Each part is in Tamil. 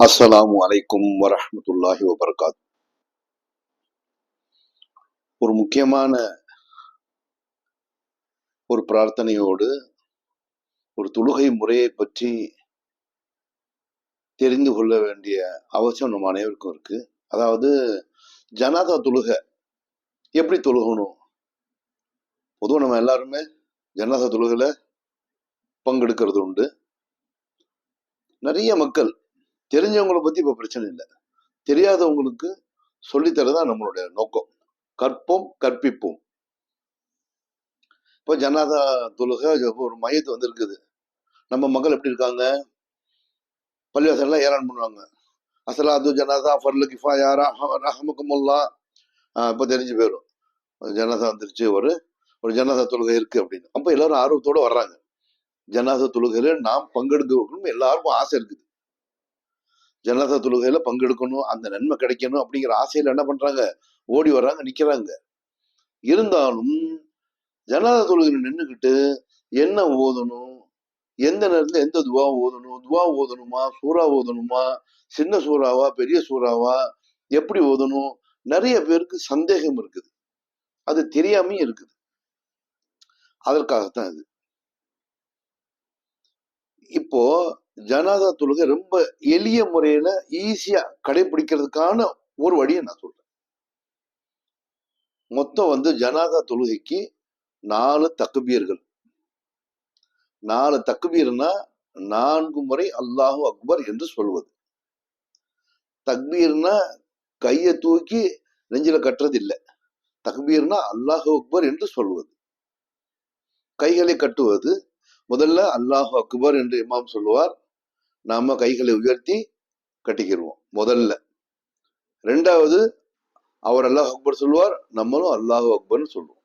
அஸ்ஸலாம் அலைக்கும் வரமத்துல்லாஹி வபர்காத். ஒரு முக்கியமான ஒரு பிரார்த்தனையோடு ஒரு தொழுகை முறையை பற்றி தெரிந்து கொள்ள வேண்டிய அவசியம் நம்ம அனைவருக்கும் இருக்கு. அதாவது ஜனாதா தொழுகை எப்படி தொழுகணும்? பொதுவாக நம்ம எல்லாருமே ஜனாதா தொழுகையில பங்கெடுக்கிறது உண்டு. நிறைய மக்கள் தெரிஞ்சவங்களை பத்தி இப்ப பிரச்சனை இல்லை. தெரியாதவங்களுக்கு சொல்லித்தரதான் நம்மளுடைய நோக்கம். கற்போம் கற்பிப்போம். இப்போ ஜனாதா தொழுகை ஒரு மையத்து வந்திருக்குது. நம்ம மக்கள் எப்படி இருக்காங்க? பள்ளிவாசல்லாம் ஏறான் பண்ணுவாங்க. அசலாது ஜனாதா ஃபர்லு கிஃபாயா ரஹமக்குமுல்லா இப்போ தெரிஞ்சு போயிடும். ஜனாதா வந்துருச்சு ஒரு ஒரு ஜனாதா தொழுகை இருக்கு அப்படின்னு. அப்போ எல்லாரும் ஆர்வத்தோட வர்றாங்க. ஜனாதா தொழுகையில் நாம் பங்கெடுக்கணும் எல்லாருக்கும் ஆசை இருக்குது. ஜனதா தொழுகையில பங்கெடுக்கணும் அந்த நன்மை கிடைக்கணும் அப்படிங்கிற ஆசையில என்ன பண்றாங்க? ஓடி வர்றாங்க நிக்கிறாங்க. இருந்தாலும் ஜனதா தொழுகையில நின்றுக்கிட்டு என்ன ஓதணும்? எந்த நேரத்துல எந்த துவா ஓதணும்? துவா ஓதணுமா? சூறா ஓதணுமா? சின்ன சூறாவா? பெரிய சூறாவா? எப்படி ஓதணும்? நிறைய பேருக்கு சந்தேகம் இருக்குது. அது தெரியாமையும் இருக்குது. அதற்காகத்தான் இது. இப்போ ஜனாதா தொழுகை ரொம்ப எளிய முறையில ஈஸியா கடைபிடிக்கிறதுக்கான ஒரு வழியை நான் சொல்றேன். மொத்தம் வந்து ஜனாதா தொழுகைக்கு நாலு தக்குபீர்கள் நாலு தக்குபீர்னா நான்கு முறை அல்லாஹு அக்பர் என்று சொல்வது. தக்பீர்னா கையை தூக்கி நெஞ்சில கட்டுறது இல்லை தக்பீர்னா அல்லாஹு அக்பர் என்று சொல்வது. கைகளை கட்டுவது. முதல்ல அல்லாஹு அக்பர் என்று இமாம் சொல்லுவார். நாம கைகளை உயர்த்தி கட்டிக்கிடுவோம் முதல்ல. ரெண்டாவது அவர் அல்லாஹ் அக்பர் சொல்லுவார் நம்மளும் அல்லாஹ் அக்பர்னு சொல்லுவோம்.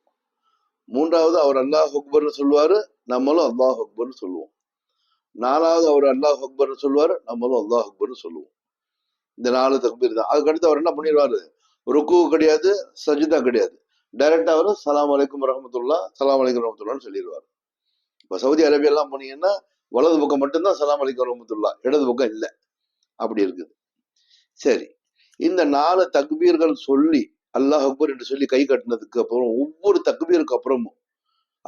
மூன்றாவது அவர் அல்லாஹ் அக்பர்னு சொல்லுவாரு நம்மளும் அல்லாஹ் அக்பர்னு சொல்லுவோம். நாலாவது அவர் அல்லாஹ் அக்பர்னு சொல்லுவாரு நம்மளும் அல்லாஹ் அக்பர்னு சொல்லுவோம். இந்த நாலு தக்பீர் தான். அதுக்கடுத்து அவர் என்ன பண்ணிடுவாரு? ருக்கு கிடையாது சஜிதா கிடையாது. டைரக்டா அவர் சலாம் அலைக்கும் ரஹமத்துல்லா சலாம் அலைக்கும் ரஹமத்துல்லான்னு சொல்லிடுவார். இப்போ சவுதி அரேபியா எல்லாம் போனீங்கன்னா வலது பக்கம் மட்டும்தான் சலாம் அலைக்கும் ரஹமத்துல்லா இடது பக்கம் இல்லை. அப்படி இருக்குது. சரி. இந்த நாலு தக்பீர்கள் சொல்லி அல்லாஹ் அக்பர் என்று சொல்லி கை கட்டினதுக்கு அப்புறம் ஒவ்வொரு தக்பீருக்கு அப்புறமும்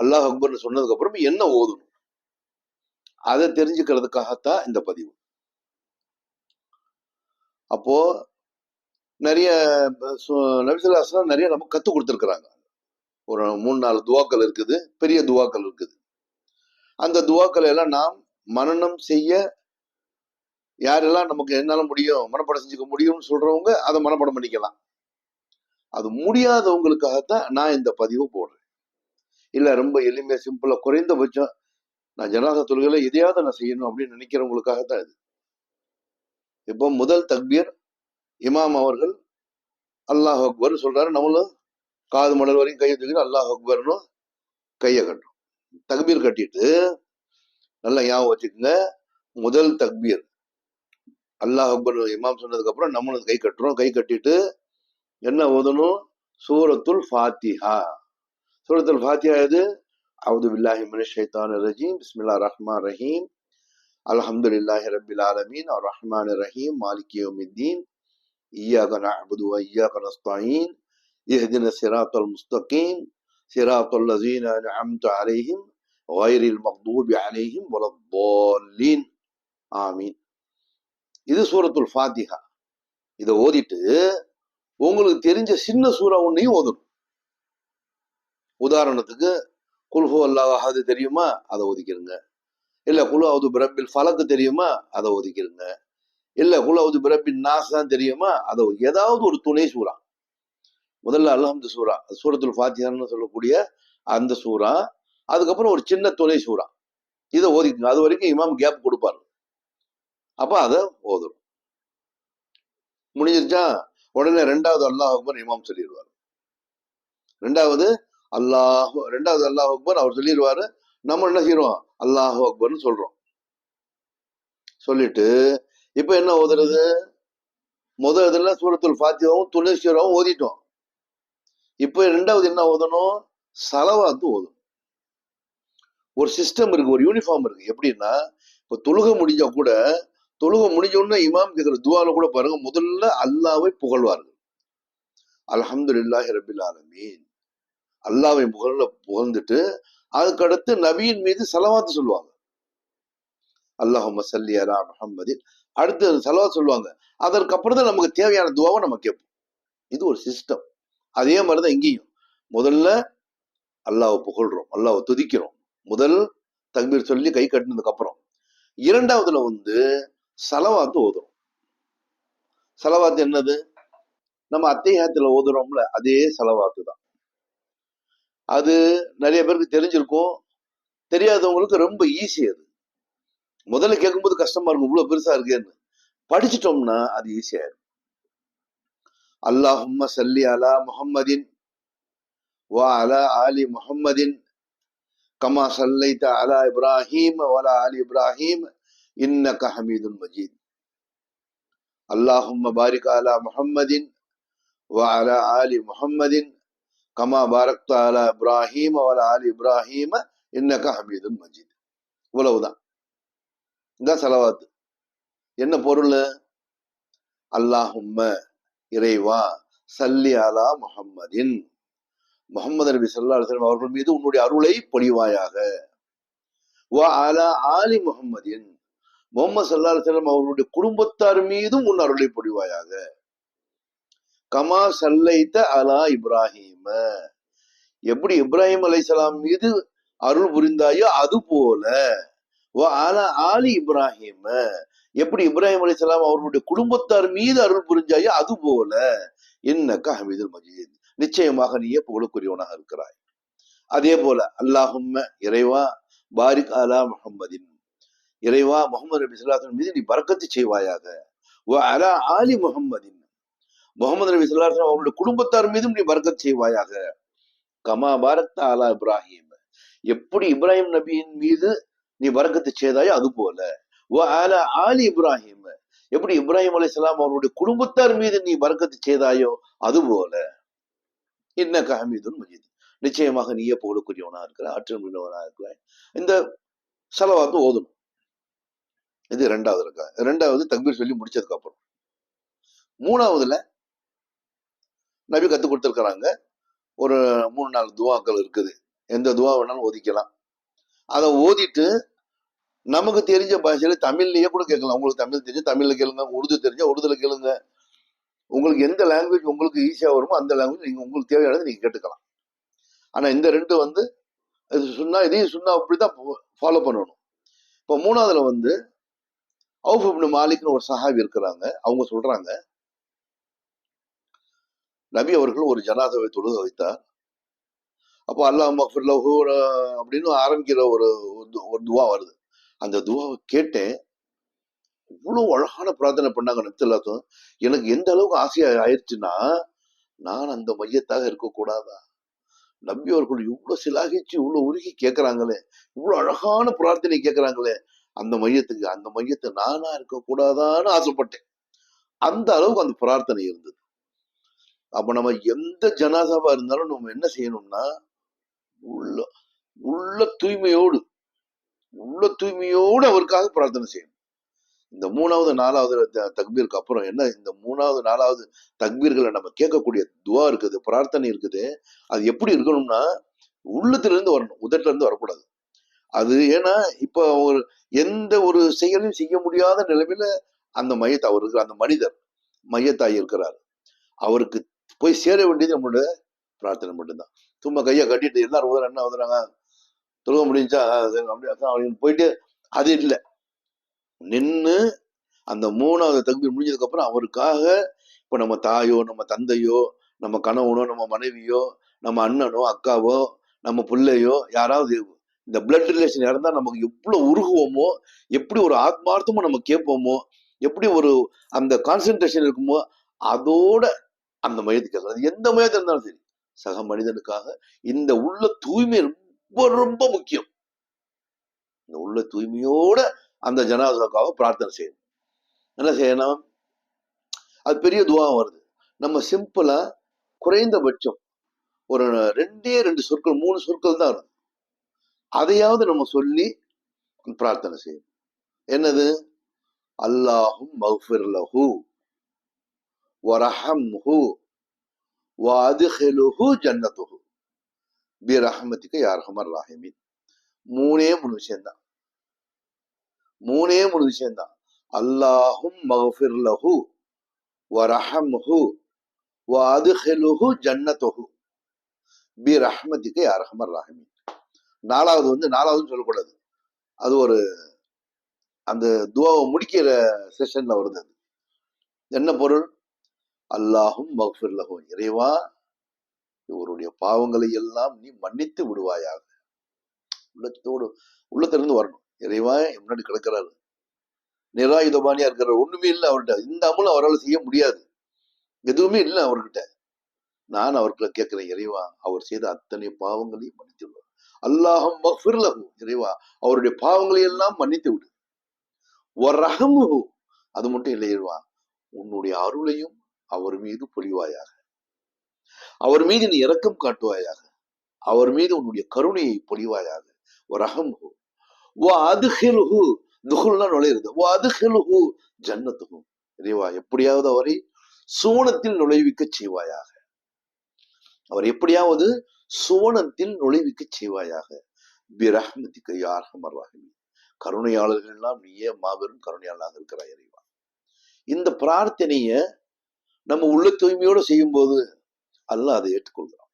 அல்லாஹ் அக்பர்னு சொன்னதுக்கு அப்புறம் என்ன ஓதணும்? அதை தெரிஞ்சுக்கிறதுக்காகத்தான் இந்த பதிவு. அப்போ நிறைய நபிசுல்லா நிறைய நமக்கு கற்றுக் கொடுத்துருக்குறாங்க. ஒரு மூணு நாலு துவாக்கள் இருக்குது. பெரிய துவாக்கள் இருக்குது. அந்த துவாக்களை எல்லாம் நாம் மனநம் செய்ய யாரெல்லாம் நமக்கு என்னால முடியும் மனப்படம் செஞ்சுக்க முடியும்னு சொல்றவங்க அதை மனப்படம் பண்ணிக்கலாம். அது முடியாதவங்களுக்காகத்தான் நான் இந்த பதிவு போடுறேன். இல்ல ரொம்ப எளிமையா சிம்பிளா குறைந்தபட்சம் நான் ஜனாத தொழுகையில எதையாவது நான் செய்யணும் அப்படின்னு நினைக்கிறவங்களுக்காகத்தான் இது. இப்போ முதல் தக்பீர் இமாம் அவர்கள் அல்லாஹ் அக்பர் சொல்றாரு. நம்மளும் காது மடல் வரையும் கையை தூக்கி அல்லாஹ் அக்பர்னும் கையை கட்டுறோம். தக்பீர் கட்டிட்டு நல்லா ஞாபகம் வச்சுக்கோங்க முதல் தக்பீர். அல்லாஹ் அக்பர் இமாம் சொன்னதுக்கு அப்புறம் நம்மளும் கை கட்டுறோம். கை கட்டிட்டு என்ன ஓதணும்? சூரத்துல் ஃபாத்திஹா. சூரத்துல் ஃபாத்திஹா எது? அவுது பில்லாஹி மினஷ் ஷைத்தானிர் ரஜீம். பிஸ்மில்லா ரஹ்மான் ரஹீம். அல்ஹம்துலில்லாஹி ரப்பில் ஆலமீன். ரஹ்மான் ரஹீம். மாலிகி யௌமித்தீன். இய்யாக நஅபுது வ இய்யாக நஸ்தஈன் இஹ்தின சிராத்தல் صراط الذين أنعمت عليهم غير المغضوب عليهم ولا الضالين. ஆமீன் இது சூரத்துல் ஃபாத்திஹா. இதை ஓதிட்டு உங்களுக்கு தெரிஞ்ச சின்ன சூறா ஒன்றையும் ஓதணும். உதாரணத்துக்கு குல்ஹு அல்லாஹாது தெரியுமா? அதை ஒதுக்கிருங்க இல்லை குலு அவது பிரபில் ஃபலக்கு தெரியுமா? அதை ஒதுக்கிருங்க இல்லை குழு அவது பிரபின் நாஸ் தெரியுமா? அதை ஏதாவது ஒரு துணை சூறா. முதல்ல அல்ஹம்து சூரா சூரத்துல் ஃபாத்தியான்னு சொல்லக்கூடிய அந்த சூறா அதுக்கப்புறம் ஒரு சின்ன துணை சூறா இதை ஓதிக்குங்க. அது வரைக்கும் இமாம் கேப் கொடுப்பாரு. அப்ப அதை ஓதணும் முடிஞ்சிருச்சா? உடனே ரெண்டாவது அல்லாஹ் அக்பர் இமாம் சொல்லிடுவார் ரெண்டாவது அல்லாஹ் ரெண்டாவது அல்லாஹ் அக்பர் அவர் சொல்லிடுவாரு நம்ம என்ன செய்யறோம் அல்லாஹ் அக்பர்னு சொல்றோம். சொல்லிட்டு இப்ப என்ன ஓதுறது? முதல் இதுல சூரத்துல் ஃபாத்தியாவும் துளசியராவும் ஓதிட்டோம். இப்ப ரெண்டாவது என்ன ஓதணும்? சலவாத்து ஓதணும். ஒரு சிஸ்டம் இருக்கு ஒரு யூனிஃபார்ம் இருக்கு. எப்படின்னா இப்ப தொழுக முடிஞ்சா கூட தொழுக முடிஞ்ச உடனே இமாம் கேட்குற துவால கூட பாருங்க முதல்ல அல்லாவை புகழ்வார்கள். அல்ஹம்துலில்லாஹி ரபில் ஆலமீன். அல்லாவை புகழ புகழ்ந்துட்டு அதுக்கடுத்து நபியின் மீது சலவாத்து சொல்லுவாங்க. அல்லாஹம் சல்லி அலா முஹம்மதின். அடுத்து சலவாத் சொல்லுவாங்க. அதற்கப்புறம் தான் நமக்கு தேவையான துவாவை நம்ம கேட்போம். இது ஒரு சிஸ்டம் அதே மாதிரி தான் இங்கேயும். முதல்ல அல்லாவை புகழ்றோம் அல்லாவை துதிக்கிறோம். முதல் தக்பீர் சொல்லி கை கட்டினதுக்கு அப்புறம். இரண்டாவதுல வந்து செலவாத்து ஓதுறோம். செலவாத்து என்னது? நம்ம அத்தையாத்துல ஓதுறோம்ல அதே செலவாத்து தான் அது நிறைய பேருக்கு தெரிஞ்சிருக்கும். தெரியாதவங்களுக்கு ரொம்ப ஈஸி அது. முதல்ல கேட்கும்போது கஷ்டமா இருக்கும் இவ்வளவு பெருசா இருக்கேன்னு. படிச்சிட்டோம்னா அது ஈஸியா இருக்கும் அல்லாஹும்ம சல்லி அலா முஹம்மதின் வா அலா ஆலி முஹம்மதின். கமா சல்லைத அலா இப்ராஹீம் வலா ஆலி இப்ராஹீம். இன்னக ஹமீதுன் மஜீத். அல்லாஹும்ம பாரிக் அலா முஹம்மதின் வா அலா ஆலி முஹம்மதின். கமா பாரக்த அலா இப்ராஹீம் வலா ஆலி இப்ராஹீம். இன்னக ஹமீதுன் மஜீத். இவ்வளவுதான். இதான் செலவாத்து. என்ன பொருள்? அல்லாஹும்ம இறைவா சல்லி அலா முஹம்மதின். முகமது நபி சல்லா அலுவலம் அவர்கள் மீது உன்னுடைய அருளை பொழிவாயாக. வா அலா ஆலி முகம்மதின் முகமது சல்லா அலுவலம் அவர்களுடைய குடும்பத்தார் மீதும் உன் அருளை பொழிவாயாக. கமா சல்லைத்த அலா இப்ராஹிம. எப்படி இப்ராஹிம் அலைசலாம் மீது அருள் புரிந்தாயோ அது போல வா அலா ஆலி இப்ராஹிம. எப்படி இப்ராஹிம் அலிசலாம் அவர்களுடைய குடும்பத்தார் மீது அருள் புரிஞ்சாயோ அது போல என்னக்கா ஹமீதுல் மஜீத் நிச்சயமாக நீயே புகழுக்குரியவனாக இருக்கிறாய். அதே போல அல்லாஹும்ம இறைவா பாரிக் அலா முகம்மதின் இறைவா முகமது நபி சொல்லாத்தின் மீது நீ பறக்கத்து செய்வாயாக. அலா ஆலி முகம்மதின் முகமது நபி சொல்லாத்தின் அவருடைய குடும்பத்தார் மீதும் நீ பறக்கத்து செய்வாயாக. கமா பாரத் அலா இப்ராஹிம் எப்படி இப்ராஹிம் நபியின் மீது நீ வரக்கத்து செய்தாயோ அது போல ஆலி இப்ராஹிம் எப்படி இப்ராஹிம் அலைஹிஸ்ஸலாம் அவருடைய குடும்பத்தார் மீது நீ பறக்கத்து செய்தாயோ அது போல இன்னக ஹமீதுன் மஜீத். நிச்சயமாக நீயே புகழுக்குரியவனா இருக்கிற ஆற்றல் மின்னவனா இருக்கிற இந்த செலவாத்து ஓதணும். இது ரெண்டாவது இருக்கா ரெண்டாவது தக்பீர் சொல்லி முடிச்சதுக்கு அப்புறம். மூணாவதுல நபி கத்து கொடுத்துருக்கறாங்க. ஒரு மூணு நாலு துவாக்கள் இருக்குது. எந்த துவா வேணாலும் ஒதுக்கலாம் அதை ஓதிட்டு நமக்கு தெரிஞ்ச பாஷையில தமிழ்லயே கூட கேட்கலாம். உங்களுக்கு தமிழ் தெரிஞ்சு தமிழ்ல கேளுங்க உருது தெரிஞ்சா உருதுல கேளுங்க. உங்களுக்கு எந்த லாங்குவேஜ் உங்களுக்கு ஈஸியா வருமோ அந்த லாங்குவேஜ் நீங்க உங்களுக்கு தேவையானது நீங்க கேட்டுக்கலாம். ஆனா இந்த ரெண்டு வந்து இது சொன்னா இதையும் சொன்னா அப்படிதான் ஃபாலோ பண்ணணும். இப்போ மூணாவதுல வந்து அவுஃப் இப்னு மாலிக்னு ஒரு சஹாபி இருக்கிறாங்க. அவங்க சொல்றாங்க நபி அவர்கள் ஒரு ஜனாதவை தொழுக வைத்தார். அப்போ அல்லாஹ் மஃபிர் லஹு அப்படின்னு ஆரம்பிக்கிற ஒரு ஒரு துவா வருது. அந்த துவாவை கேட்டேன் இவ்வளோ அழகான பிரார்த்தனை பண்ணாங்க நபித்தல்லாத்தும் எனக்கு எந்த அளவுக்கு ஆசையா ஆயிடுச்சுன்னா நான் அந்த மையத்தாக இருக்கக்கூடாதா? நபி அவர்கள் இவ்வளோ சிலாகிச்சு இவ்வளோ உருகி கேட்கறாங்களே இவ்வளோ அழகான பிரார்த்தனை கேட்கறாங்களே அந்த மையத்துக்கு அந்த மையத்தை நானா இருக்கக்கூடாதான்னு ஆசைப்பட்டேன். அந்த அளவுக்கு அந்த பிரார்த்தனை இருந்தது. அப்ப நம்ம எந்த ஜனாசாவா இருந்தாலும் நம்ம என்ன செய்யணும்னா உள்ள உள்ள தூய்மையோடு உள்ள தூய்மையோடு அவருக்காக பிரார்த்தனை செய்யணும். இந்த மூணாவது நாலாவது த- தக்பீருக்கு அப்புறம் என்ன இந்த மூணாவது நாலாவது தக்பீர்களை நம்ம கேட்கக்கூடிய துவா இருக்குது பிரார்த்தனை இருக்குது. அது எப்படி இருக்கணும்னா உள்ளத்துல இருந்து வரணும் உதட்டுல இருந்து வரக்கூடாது. அது ஏன்னா இப்போ ஒரு எந்த ஒரு செயலையும் செய்ய முடியாத நிலைமையில அந்த மையத்தை அவர் இருக்கிற அந்த மனிதர் மையத்தாய் இருக்கிறார். அவருக்கு போய் சேர வேண்டியது நம்மளோட பிரார்த்தனை மட்டும்தான். சும்மா கையை கட்டிட்டு எல்லாரும் உதற என்ன உதறாங்க? தொழுக முடிஞ்சா அது அப்படின்னு போயிட்டு அது இல்லை. நின்று அந்த மூணாவது தகுதி முடிஞ்சதுக்கு அப்புறம் அவருக்காக இப்ப நம்ம தாயோ நம்ம தந்தையோ நம்ம கணவனோ நம்ம மனைவியோ நம்ம அண்ணனோ அக்காவோ நம்ம பிள்ளையோ யாராவது இந்த பிளட் ரிலேஷன் இறந்தா நமக்கு எவ்வளவு உருகுவோமோ எப்படி ஒரு ஆத்மார்த்தமோ நம்ம கேட்போமோ எப்படி ஒரு அந்த கான்சென்ட்ரேஷன் இருக்குமோ அதோட அந்த மையத்துக்கு எந்த மையத்தில் இருந்தாலும் சரி சக மனிதனுக்காக இந்த உள்ள தூய்மை ரொம்ப ரொம்ப முக்கியம். இந்த உள்ள தூய்மையோட அந்த ஜனாதாவுக்காக பிரார்த்தனை செய்யணும். என்ன செய்யணும்? அது பெரிய துவா வருது. நம்ம சிம்பிளா குறைந்தபட்சம் ஒரு ரெண்டே ரெண்டு சொற்கள் மூணு சொற்கள் தான் வருது அதையாவது நம்ம சொல்லி பிரார்த்தனை செய்யணும். என்னது? அல்லாஹும் மஃபிர் லஹு வரஹம்ஹு வாதுஹெலுஹு ஜன்னத்துஹு. பிரஹ்மதிக யார் ஹமர் ராஹிமின் மூணே மூணு விஷயம்தான் மூணே மூணு விஷயம்தான் அல்லாஹும் மகஃபிர் லஹு வரஹம்ஹு வாதுஹிலுஹு ஜன்னத்துஹு பிரஹ்மதிக யார் அர்ஹமர் ராஹிமின் நாலாவது வந்து நாலாவதுன்னு சொல்லக்கூடாது. அது ஒரு அந்த துவாவை முடிக்கிற செஷன்ல வருது அது. என்ன பொருள்? அல்லாஹும் மகஃபிர் லஹு இறைவா இவருடைய பாவங்களை எல்லாம் நீ மன்னித்து விடுவாயாக. உள்ளத்தோடு உள்ளத்திலிருந்து வரணும். இறைவா முன்னாடி கிடக்கிறாரு. நிராயுதபாணியா இருக்கிற ஒண்ணுமே இல்லை அவர்கிட்ட. இந்த அமலும் அவரால் செய்ய முடியாது. எதுவுமே இல்லை அவர்கிட்ட. நான் அவர்களை கேட்கிறேன் இறைவா அவர் செய்த அத்தனை பாவங்களையும் மன்னித்து விடுவார் அல்லாஹம் இறைவா அவருடைய பாவங்களை எல்லாம் மன்னித்து விடு வரஹமுஹு அது மட்டும் இல்லை இறைவா உன்னுடைய அருளையும் அவர் மீது பொழிவாயாக. அவர் மீது நீ இரக்கம் காட்டுவாயாக. அவர் மீது உன்னுடைய கருணையை பொழிவாயாக. வரஹமுஹு ஓ அதுஹிலுஹு துகுல்னா நுழையிறது. ஓ அதுஹிலுஹு ஜன்னத்துகும் இறைவா எப்படியாவது அவரை சுவனத்தில் நுழைவிக்க செய்வாயாக. அவர் எப்படியாவது சுவனத்தில் நுழைவிக்க செய்வாயாக. பிரஹ்மதிக்கு யார் அமர்வாகி கருணையாளர்கள் எல்லாம் நீயே மாபெரும் கருணையாளராக இருக்கிறாய் இறைவா. இந்த பிரார்த்தனைய நம்ம உள்ள தூய்மையோட செய்யும் போது அல்லாஹ் அதை ஏற்றுக்கொள்கிறான்.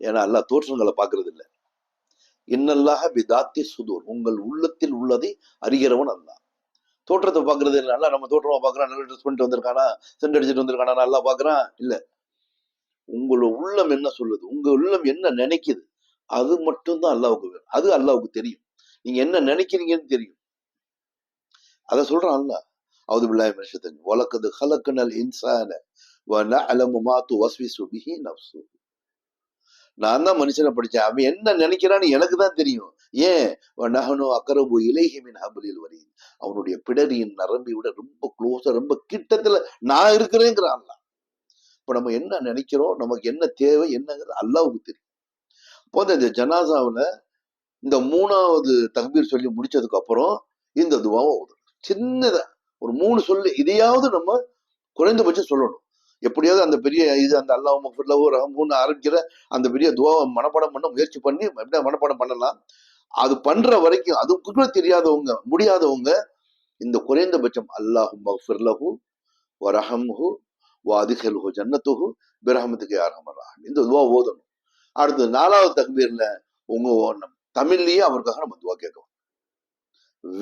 ஏன்னா அல்லாஹ் தோற்றங்களை பார்க்கறது இல்லை இன்னல்லாக பிதாத்தி சுதூர் உங்கள் உள்ளத்தில் உள்ளதை அறிகிறவன் அல்லா தோற்றத்தை பார்க்கறது இல்லை நல்லா நம்ம தோற்றமா பார்க்கறான் நல்ல ட்ரெஸ் பண்ணிட்டு வந்திருக்கானா சென்ட் அடிச்சுட்டு வந்திருக்கானா நல்லா பார்க்கறான்? இல்ல. உங்களோட உள்ளம் என்ன சொல்லுது உங்க உள்ளம் என்ன நினைக்குது அது மட்டும்தான் அல்லாவுக்கு வேணும். அது அல்லாவுக்கு தெரியும். நீங்க என்ன நினைக்கிறீங்கன்னு தெரியும். அதை சொல்றான் அல்லா அவது பிள்ளாய் மனுஷத்தன் வழக்கது ஹலக்கனல் இன்சான நான் தான் மனுஷனை படிச்சேன். அவன் என்ன நினைக்கிறான்னு எனக்கு தான் தெரியும். ஏன்? நகனோ அக்கரபு இலேஹிமின் ஹபலில் வரி அவனுடைய பிடரியின் நரம்பை விட ரொம்ப க்ளோஸா ரொம்ப கிட்டத்துல நான் இருக்கிறேங்கிறான் அல்ல இப்ப நம்ம என்ன நினைக்கிறோம்? நமக்கு என்ன தேவை? என்னங்கிறது அல்லாவுக்கு தெரியும். அப்போ இந்த ஜனாசாவுல இந்த மூணாவது தக்பீர் சொல்லி முடிச்சதுக்கு அப்புறம் இந்த துவாவை ஓதணும் சின்னதா ஒரு மூணு சொல்லு இதையாவது நம்ம குறைந்தபட்சம் சொல்லணும். எப்படியாவது அந்த பெரிய இது அந்த அல்லாஹ் மஃபுல்லவோ ரஹமுன்னு ஆரம்பிக்கிற அந்த பெரிய துவாவை மனப்பாடம் பண்ண முயற்சி பண்ணி எப்படியா மனப்பாடம் பண்ணலாம். அது பண்ற வரைக்கும் அதுக்கு கூட தெரியாதவங்க முடியாதவங்க இந்த குறைந்தபட்சம் அல்லாஹு மஃபிர்லஹு வரஹம்ஹு வாதிகல்ஹு ஜன்னத்துஹு பிரஹமத்துக்கு யாரும் இந்த துவா ஓதணும். அடுத்து நாலாவது தக்பீர்ல உங்க தமிழ்லயே அவருக்காக நம்ம துவா கேட்கணும்.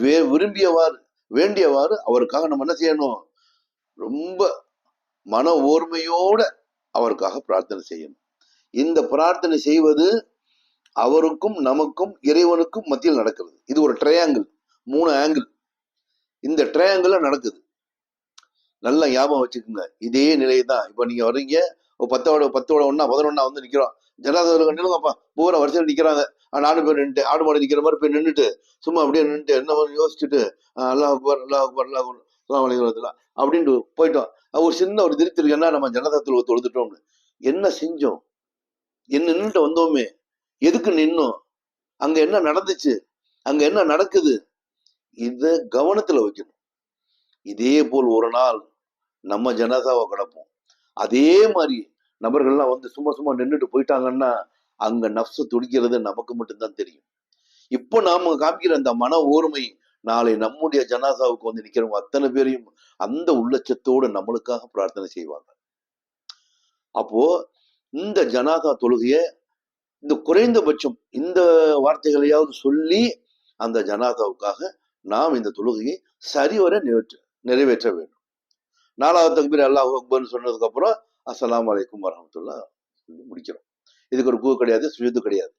வே விரும்பியவாறு வேண்டியவாறு அவருக்காக நம்ம என்ன செய்யணும்? ரொம்ப மன ஓர்மையோட அவருக்காக பிரார்த்தனை செய்யணும். இந்த பிரார்த்தனை செய்வது அவருக்கும் நமக்கும் இறைவனுக்கும் மத்தியில் நடக்கிறது. இது ஒரு ட்ரையாங்கிள் மூணு ஆங்கிள் இந்த ட்ரையாங்கிள் நடக்குது. நல்லா ஞாபகம் வச்சுக்கோங்க. இதே நிலையை தான் இப்போ நீங்க வர்றீங்க ஒரு பத்தோட பத்தோட ஒன்றா பதினொன்னா வந்து நிக்கிறோம். ஜனாதவர் கண்டிப்பாப்பா பூரா வருஷம் நிற்கிறாங்க நாலு பேர் நின்றுட்டு ஆடு மாடு நிற்கிற மாதிரி போய் நின்றுட்டு சும்மா அப்படியே நின்றுட்டு என்ன யோசிச்சுட்டு அல்லாஹ் அக்பர் அல்லாஹ் அக்பர் அல்லாஹ் அக்பர் அப்படின்ட்டு போயிட்டோம். ஒரு சின்ன ஒரு திருப்தி இருக்குன்னா நம்ம ஜனதாத்தில் தொழுதுட்டோம்னு என்ன செஞ்சோம்? என்ன நின்றுட்டு வந்தோமே? எதுக்கு நின்னோம்? அங்க என்ன நடந்துச்சு? அங்க என்ன நடக்குது? இத கவனத்துல வைக்கணும். இதே போல் ஒரு நாள் நம்ம ஜனதாவை கிடப்போம். அதே மாதிரி நபர்கள்லாம் வந்து சும்மா சும்மா நின்றுட்டு போயிட்டாங்கன்னா அங்க நப்சு துடிக்கிறது நமக்கு மட்டும்தான் தெரியும். இப்போ நாம காமிக்கிற அந்த மன ஓர்மை நாளை நம்முடைய ஜனாசாவுக்கு வந்து நிக்கிறவங்க அத்தனை பேரையும் அந்த உள்ளச்சத்தோடு நம்மளுக்காக பிரார்த்தனை செய்வாங்க அப்போ இந்த ஜனாதா தொழுகைய இந்த குறைந்தபட்சம் இந்த வார்த்தைகளையாவது சொல்லி அந்த ஜனாதாவுக்காக நாம் இந்த தொழுகையை சரிவர நிறைவேற்ற நிறைவேற்ற வேண்டும். நாலாவது தக்பீர் அல்லாஹ் அக்பர்னு சொன்னதுக்கு அப்புறம் அஸ்லாம் வலைக்கும் வரமத்துல்லா சொல்லி முடிக்கிறோம். இதுக்கு ஒரு கூ கிடையாது சுயது கிடையாது.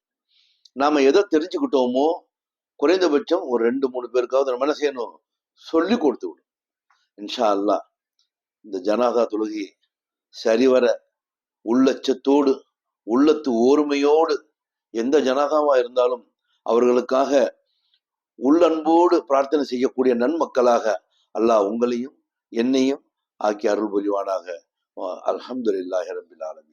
நாம எதை தெரிஞ்சுக்கிட்டோமோ குறைந்தபட்சம் ஒரு ரெண்டு மூணு பேருக்காவது நம்ம என்ன செய்யணும்? சொல்லி கொடுத்து விடும் இன்ஷா அல்லாஹ் இந்த ஜனாதா தொழுகி சரிவர உள்ளச்சத்தோடு உள்ளத்து ஓர்மையோடு எந்த ஜனாதாவா இருந்தாலும் அவர்களுக்காக உள்ளன்போடு பிரார்த்தனை செய்யக்கூடிய நன்மக்களாக அல்லாஹ் உங்களையும் என்னையும் ஆக்கி அருள் புரிவானாக அலமதுல்லாஹி ரபில் ஆலமி